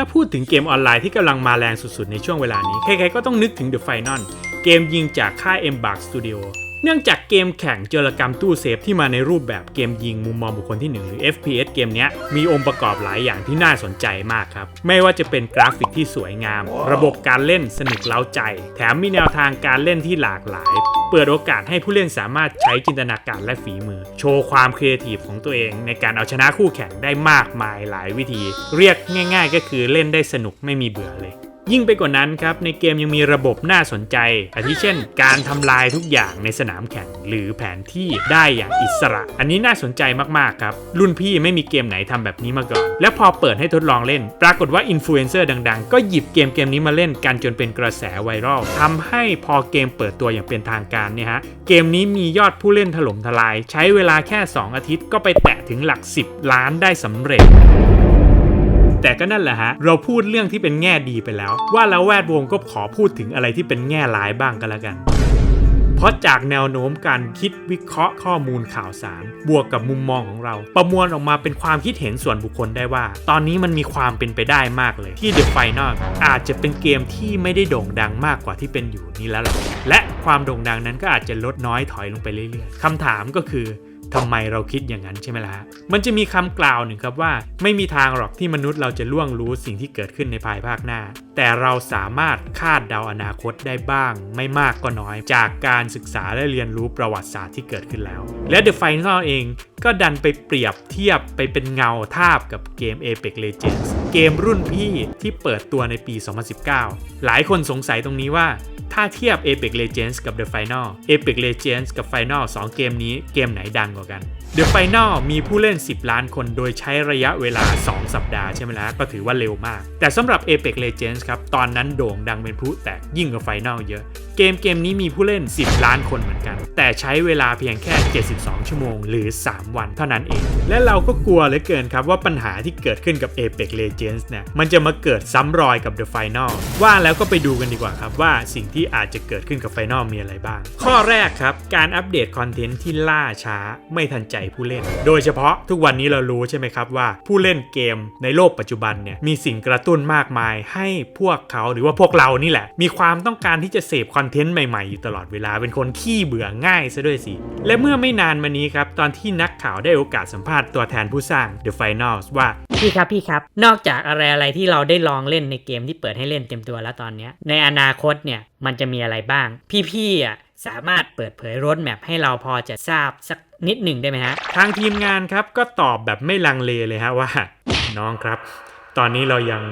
ถ้าพูดถึงเกมออนไลน์ที่กำลังมาแรงสุดๆ ในช่วงเวลานี้ ใครๆก็ต้องนึกถึง The Final เกมยิงจากค่าย Embark Studio เนื่องจากเกมแข่งโจรกรรมตู้เซฟที่มาในรูปแบบเกมยิงมุมมองบุคคลที่ 1 หรือ FPS เกมเนี้ยมีองค์ประกอบหลายอย่างที่น่าสนใจมากครับ ไม่ว่าจะเป็นกราฟิกที่สวยงาม ระบบการเล่นสนุกเล้าใจ แถมมีแนวทางการเล่นที่หลากหลาย เปิดโอกาสให้ผู้เล่นสามารถใช้จินตนาการและฝีมือ โชว์ความครีเอทีฟของตัวเอง ในการเอาชนะคู่แข่งได้มากมายหลายวิธี เรียกง่าย ๆ ก็คือเล่นได้สนุกไม่มีเบื่อเลย ยิ่งไปกว่านั้นครับในเกมยังมีระบบน่าสนใจอาทิเช่น การทำลายทุกอย่างในสนามแข่งหรือแผนที่ได้อย่างอิสระ อันนี้น่าสนใจมากๆครับ รุ่นพี่ไม่มีเกมไหนทำแบบนี้มาก่อน และพอเปิดให้ทดลองเล่น ปรากฏว่าอินฟลูเอนเซอร์ดัง ๆ ก็หยิบเกมเกมนี้มาเล่นกันจนเป็นกระแสไวรัลทำให้พอเกมเปิดตัวอย่างเป็นทางการเนี่ยฮะเกมนี้มียอดผู้เล่นถล่มทลาย ใช้เวลาแค่ 2 อาทิตย์ก็ไปแตะถึงหลัก 10 ล้านได้สำเร็จ แต่ก็นั่นแหละฮะ เราพูดเรื่องที่เป็นแง่ดีไปแล้ว ว่าแล้วแวดวงก็ขอพูดถึงอะไรที่เป็นแง่ร้ายบ้างกันละกันเพราะจากแนวโน้มการคิดวิเคราะห์ข้อมูลข่าวสาร บวกกับมุมมองของเรา ประมวลออกมาเป็นความคิดเห็นส่วนบุคคลได้ว่า ตอนนี้มันมีความเป็นไปได้มากเลย ที่ The Final อาจจะเป็นเกมที่ไม่ได้โด่งดังมากกว่าที่เป็นอยู่นี้แล้วล่ะและความโด่งดังนั้นก็อาจจะลดน้อยถอยลงไปเรื่อยๆคำถามก็คือ ทำไมเราคิดอย่างนั้นใช่ไหมล่ะมันจะมีคำกล่าวหนึ่งครับว่า ไม่มีทางหรอกที่มนุษย์เราจะล่วงรู้สิ่งที่เกิดขึ้นในภายภาคหน้า แต่เราสามารถคาดเดาอนาคตได้บ้าง ไม่มากก็น้อย จากการศึกษาและเรียนรู้ประวัติศาสตร์ที่เกิดขึ้นแล้ว และ The Final เองก็ดันไปเปรียบเทียบไปเป็นเงาทาบกับเกม Apex Legends เกมรุ่นพี่ที่เปิดตัวในปี 2019 หลายคนสงสัยตรงนี้ว่า ถ้าเทียบ Apex Legends กับ The Final Apex Legends กับ Final 2 เกมนี้เกมไหนดังกว่ากัน The Final มีผู้เล่น 10 ล้านคนโดยใช้ระยะเวลา 2 สัปดาห์ใช่ไหมล่ะก็ถือว่าเร็วมาก แต่สำหรับ Apex Legends ครับ ตอนนั้นโด่งดังเป็นพลุแตกยิ่งกว่า Final เยอะ เกมเกมนี้มีผู้เล่น 10 ล้านคนเหมือนกัน แต่ใช้เวลาเพียงแค่ 72 ชั่วโมง หรือ 3 วันเท่านั้นเอง และเราก็กลัวเหลือเกินครับว่าปัญหาที่เกิดขึ้นกับ Apex Legends เนี่ยมันจะมาเกิดซ้ำรอยกับ The Final ว่าแล้วก็ไปดูกันดีกว่าครับว่าสิ่งที่อาจจะเกิดขึ้นกับ Final มีอะไรบ้าง ข้อแรกครับ การอัปเดตคอนเทนต์ที่ล่าช้าไม่ทันใจผู้เล่น โดยเฉพาะทุกวันนี้เรารู้ใช่ไหมครับว่าผู้เล่นเกมในโลกปัจจุบันเนี่ยมีสิ่งกระตุ้นมากมาย ให้พวกเขาหรือว่าพวกเรานี่แหละ มีความต้องการที่จะเสพคอนเทนต์ใหม่ๆอยู่ตลอดเวลาเป็นคนขี้เบื่อง่ายซะด้วยสิ และเมื่อไม่นานมานี้ครับ ตอนที่นักข่าวได้โอกาสสัมภาษณ์ตัวแทนผู้สร้าง The Finals ว่า พี่ครับพี่ครับ นอกจากอะไรอะไรที่เราได้ลองเล่นในเกมที่เปิดให้เล่นเต็มตัวแล้วตอนเนี้ยในอนาคตเนี่ยมันจะมีอะไรบ้าง พี่ๆอะสามารถเปิดเผยรถแมพให้เราพอจะทราบสักนิดหนึ่งได้ไหมฮะ ทางทีมงานครับก็ตอบแบบไม่ลังเลเลยฮะว่า น้องครับ ตอนนี้เรายัง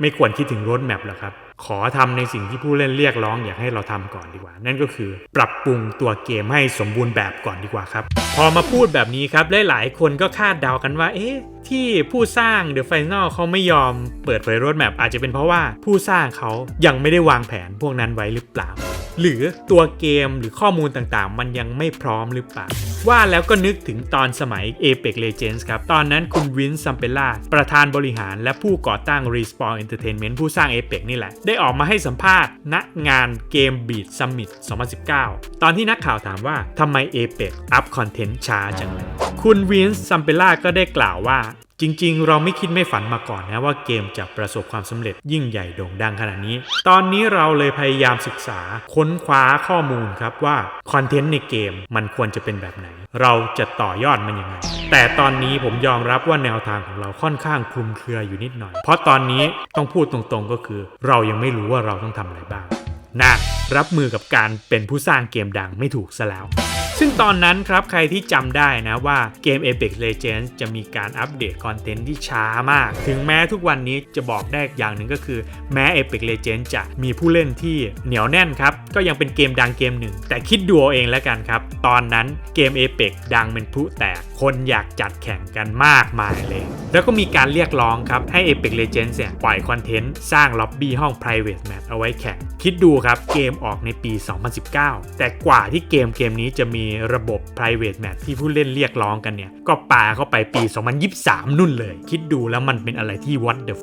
ไม่ควรคิดถึงรถแมพหรอกครับ ขอทำในสิ่งที่ผู้เล่นเรียกร้องอยากให้เราทำก่อนดีกว่า นั่นก็คือ ปรับปรุงตัวเกมให้สมบูรณ์แบบก่อนดีกว่าครับ พอมาพูดแบบนี้ครับหลายๆคนก็คาดเดากันว่า เอ๊ะ ที่ผู้สร้าง The Final เขาไม่ยอมเปิดเผยรถแมพอาจจะเป็นเพราะว่าผู้สร้างเขายังไม่ได้วางแผนพวกนั้นไว้หรือเปล่า หรือตัวเกมหรือข้อมูลต่างๆ มันยังไม่พร้อมหรือเปล่า ว่าแล้วก็นึกถึงตอนสมัย Apex Legends ครับ ตอนนั้นคุณวินซัมเปล่าประธานบริหารและผู้ก่อตั้ง Respawn Entertainment ผู้สร้าง Apex นี่แหละ ได้ออกมาให้สัมภาษณ์ณงานเกม Beat Summit 2019 ตอนที่นักข่าวถามว่าทำไม Apex อัพคอนเทนต์ช้าจังเลยคุณวินซัมเปล่าก็ได้กล่าวว่า จริงๆ เราไม่คิดไม่ฝันมาก่อนนะว่าเกมจะประสบความสำเร็จยิ่งใหญ่โด่งดังขนาดนี้ ตอนนี้เราเลยพยายามศึกษาค้นคว้าข้อมูลครับว่าคอนเทนต์ในเกมมันควรจะเป็นแบบไหน เราจะต่อยอดมันยังไง แต่ตอนนี้ผมยอมรับว่าแนวทางของเราค่อนข้างคลุมเครืออยู่นิดหน่อย เพราะตอนนี้ต้องพูดตรงๆก็คือ เรายังไม่รู้ว่าเราต้องทำอะไรบ้างนะรับมือกับการเป็นผู้สร้างเกมดังไม่ถูกซะแล้ว ซึ่งตอนนั้นครับใครที่จำได้นะว่าเกม Apex Legends จะมีการอัปเดตคอนเทนต์ที่ช้ามาก ถึงแม้ทุกวันนี้จะบอกได้อย่างหนึ่งก็คือแม้ Apex Legends จะมีผู้เล่นที่เหนียวแน่นครับ ก็ยังเป็นเกมดังเกมหนึ่ง แต่คิดดูเอาเองแล้วกันครับ ตอนนั้นเกม Apex ดังเป็นผู้แตก คนอยากจัดแข่งกันมากมายเลย แล้วก็มีการเรียกร้องครับ ให้ Apex Legends เนี่ยปล่อยคอนเทนต์ สร้างล็อบบี้ห้อง private match เอาไว้แข่ง คิดดูครับเกมออกในปี 2019 แต่กว่าที่เกมเกมนี้จะมีระบบ private match ที่ผู้เล่นเรียกร้องกันเนี่ย ก็ปาเข้าไปปี 2023นู่นเลย คิดดูแล้วมันเป็นอะไรที่ what the f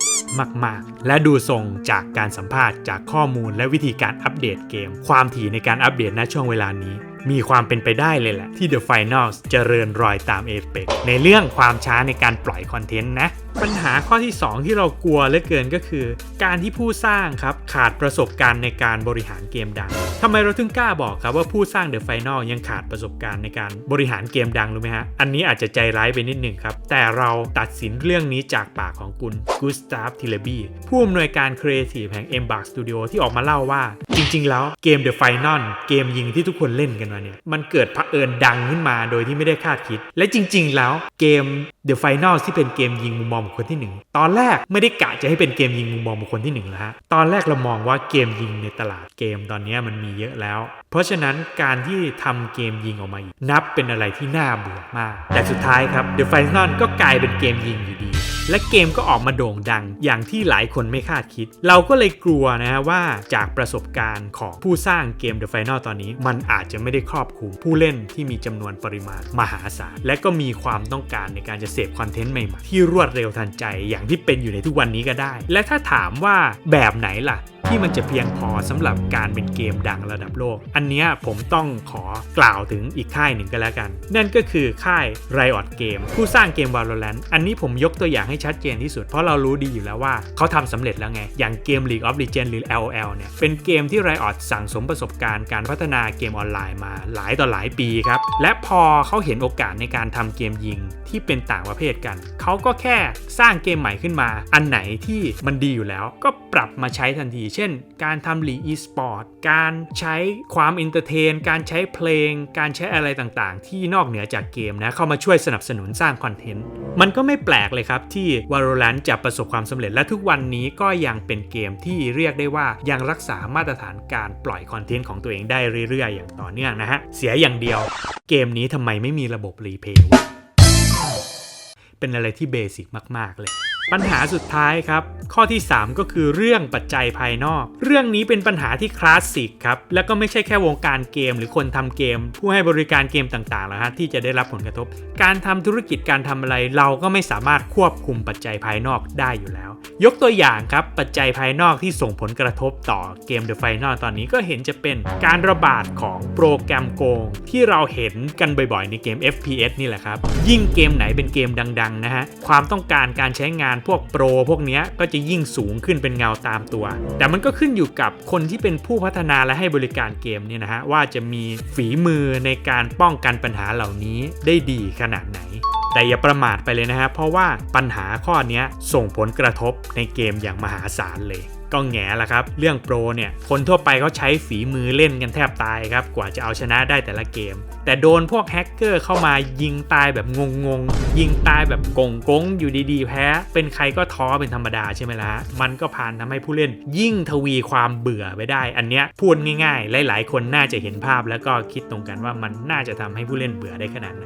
มาก ๆ และดูทรงจากการสัมภาษณ์จากข้อมูลและวิธีการอัปเดตเกม ความถี่ในการอัปเดตณช่วงเวลานี้ มีความเป็นไปได้เลยแหละที่ The Finals เจริญรอยตาม Apex ในเรื่องความช้าในการปล่อยคอนเทนต์นะ ปัญหาข้อที่ 2 ที่เรากลัวเหลือเกินก็คือ การที่ผู้สร้างครับขาดประสบการณ์ในการบริหารเกมดังทำไมเราถึงกล้าบอกครับว่าผู้สร้าง The Final ยังขาดประสบการณ์ในการบริหารเกมดังรู้ไหมฮะ อันนี้อาจจะใจร้ายไปนิดหนึ่งครับ แต่เราตัดสินเรื่องนี้จากปากของคุณกูสตาฟทิเลบีผู้อำนวยการครีเอทีฟแห่ง Embark Studio ที่ออกมาเล่าว่า จริง ๆ แล้วเกม The Final เกมยิงที่ทุกคนเล่นกันมาเนี่ยมันเกิดเอิญดังขึ้นมาโดยที่ไม่ได้คาดคิด และจริง ๆ แล้วเกม The Final ที่เป็นเกมยิงมุมมองบุคคลที่ 1 ตอนแรกไม่ได้กะจะให้เป็นเกมยิงมุมมองบุคคลที่1แล้วฮะตอนแรกเรามองว่าเกมยิงในตลาดเกมตอนนี้มันมีเยอะแล้ว เพราะฉะนั้นการที่ทำเกมยิงออกมาอีกนับเป็นอะไรที่น่าเบื่อมาก แต่สุดท้ายครับ The Final ก็กลายเป็นเกมยิงอยู่ดี และเกมก็ออกมาโด่งดังอย่างที่หลายคนไม่คาดคิด เราก็เลยกลัวนะฮะว่าจากประสบการณ์ของผู้สร้างเกม The Final ตอนนี้ มันอาจจะไม่ได้ครอบคลุมผู้เล่นที่มีจำนวนปริมาณมหาศาล และก็มีความต้องการในการจะเสพคอนเทนต์ใหม่ๆที่รวดเร็วทันใจอย่างที่เป็นอยู่ในทุกวันนี้ก็ได้ และถ้าถามว่าแบบไหนล่ะที่มันจะเพียงพอสำหรับการเป็นเกมดังระดับโลก อันนี้ผมต้องขอกล่าวถึงอีกค่ายหนึ่งก็แล้วกัน นั่นก็คือค่าย Riot Game ผู้สร้างเกม Valorant อันนี้ผมยกตัวอย่างให้ชัดเจนที่สุด เพราะเรารู้ดีอยู่แล้วว่าเขาทำสำเร็จแล้วไง อย่างเกม League of Legends หรือ LOL เนี่ย เป็นเกมที่ Riot สั่งสมประสบการณ์การพัฒนาเกมออนไลน์มาหลายต่อหลายปีครับ และพอเขาเห็นโอกาสในการทำเกมยิงที่เป็นต่างประเภทกัน เขาก็แค่สร้างเกมใหม่ขึ้นมา อันไหนที่มันดีอยู่แล้ว ก็ปรับมาใช้ทันที เช่น การทำลีอีสปอร์ต การใช้ความอินเตอร์เทน การใช้เพลง การใช้อะไรต่างๆ ที่นอกเหนือจากเกมนะ เข้ามาช่วยสนับสนุนสร้างคอนเทนต์ มันก็ไม่แปลกเลยครับที่ Valorant จะประสบความสำเร็จและทุกวันนี้ก็ยังเป็นเกมที่เรียกได้ว่ายังรักษามาตรฐานการปล่อยคอนเทนต์ของตัวเองได้เรื่อยๆ อย่างต่อเนื่องนะฮะ เสียอย่างเดียว เกมนี้ทำไมไม่มีระบบรีเพย์วะเป็นอะไรที่เบสิกมาก ๆ เลย ปัญหาสุดท้ายครับ ข้อที่ 3 ก็คือเรื่องปัจจัยภายนอก เรื่องนี้เป็นปัญหาที่คลาสสิกครับ แล้วก็ไม่ใช่แค่วงการเกม หรือคนทำเกม ผู้ให้บริการเกมต่างๆแล้วฮะที่จะได้รับผลกระทบ การทำธุรกิจการทำอะไรเราก็ไม่สามารถควบคุมปัจจัยภายนอกได้อยู่แล้ว ยกตัวอย่างครับ ปัจจัยภายนอกที่ส่งผลกระทบต่อเกม The Final ตอนนี้ก็เห็นจะเป็นการระบาดของโปรแกรมโกง ที่เราเห็นกันบ่อยๆ ในเกม FPS นี่แหละครับ ยิ่งเกมไหนเป็นเกมดังๆนะฮะ ความต้องการการใช้งานพวกโปรพวกนี้ก็จะยิ่งสูงขึ้นเป็นเงาตามตัว แต่มันก็ขึ้นอยู่กับคนที่เป็นผู้พัฒนาและให้บริการเกมเนี่ยนะฮะว่าจะมีฝีมือในการป้องกันปัญหาเหล่านี้ได้ดีขนาดไหน แต่อย่าประมาทไปเลยนะครับเพราะว่าปัญหาข้อนี้ส่งผลกระทบในเกมอย่างมหาศาลเลย ก็แง่ละครับ เรื่องโปรเนี่ย คนทั่วไปเขาใช้ฝีมือเล่นกันแทบตายครับ กว่าจะเอาชนะได้แต่ละเกม แต่โดนพวกแฮกเกอร์เข้ามายิงตายแบบงงๆยิงตายแบบกงกงๆอยู่ดีๆ แพ้ เป็นใครก็ท้อเป็นธรรมดาใช่ไหมล่ะฮะมันก็ผ่านทำให้ผู้เล่น ยิ่งทวีความเบื่อไปได้ อันเนี้ยพูดง่ายๆ หลาย ๆ คนน่าจะเห็นภาพแล้วก็คิดตรงกันว่ามันน่าจะทำให้ผู้เล่นเบื่อได้ขนาดไหน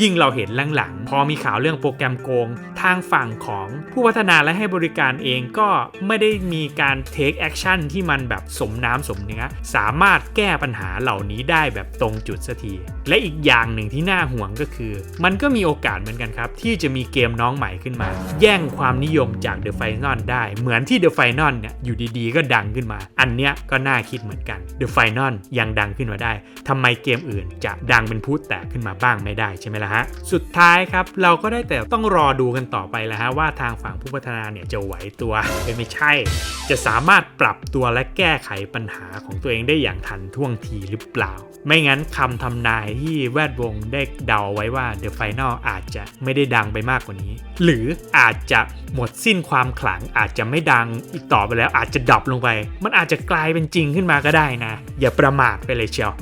ยิ่งเราเห็นหลังๆ พอมีข่าวเรื่องโปรแกรมโกง ทางฝั่งของผู้พัฒนาและให้บริการเองก็ไม่ได้มีการ take action ที่มันแบบสมน้ำสมเนื้อ สามารถแก้ปัญหาเหล่านี้ได้แบบตรงจุดสักที และอีกอย่างหนึ่งที่น่าห่วงก็คือ มันก็มีโอกาสเหมือนกันครับ ที่จะมีเกมน้องใหม่ขึ้นมา แย่งความนิยมจาก The Final ได้ เหมือนที่ The Final เนี่ยอยู่ดีๆ ก็ดังขึ้นมา อันเนี้ยก็น่าคิดเหมือนกัน The Final ยังดังขึ้นมาได้ทำไมเกมอื่นจะดังเป็นพูดแตกขึ้นมาบ้างไม่ได้ใช่ไหมล่ะฮะสุดท้ายครับเราก็ได้แต่ต้องรอดูกันต่อไปแล้วฮะว่าทางฝั่งผู้พัฒนาเนี่ยจะไหวตัวไม่ใช่จะสามารถปรับตัวและแก้ไขปัญหาของตัวเองได้อย่างทันท่วงทีหรือเปล่า ไม่งั้นคำทำนายที่แวดวงได้เดาไว้ว่า The Final อาจจะไม่ได้ดังไปมากกว่านี้ หรืออาจจะหมดสิ้นความขลังอาจจะไม่ดังอีกต่อไปแล้วอาจจะดับลงไป มันอาจจะกลายเป็นจริงขึ้นมาก็ได้นะ อย่าประมาทไปเลยเชียว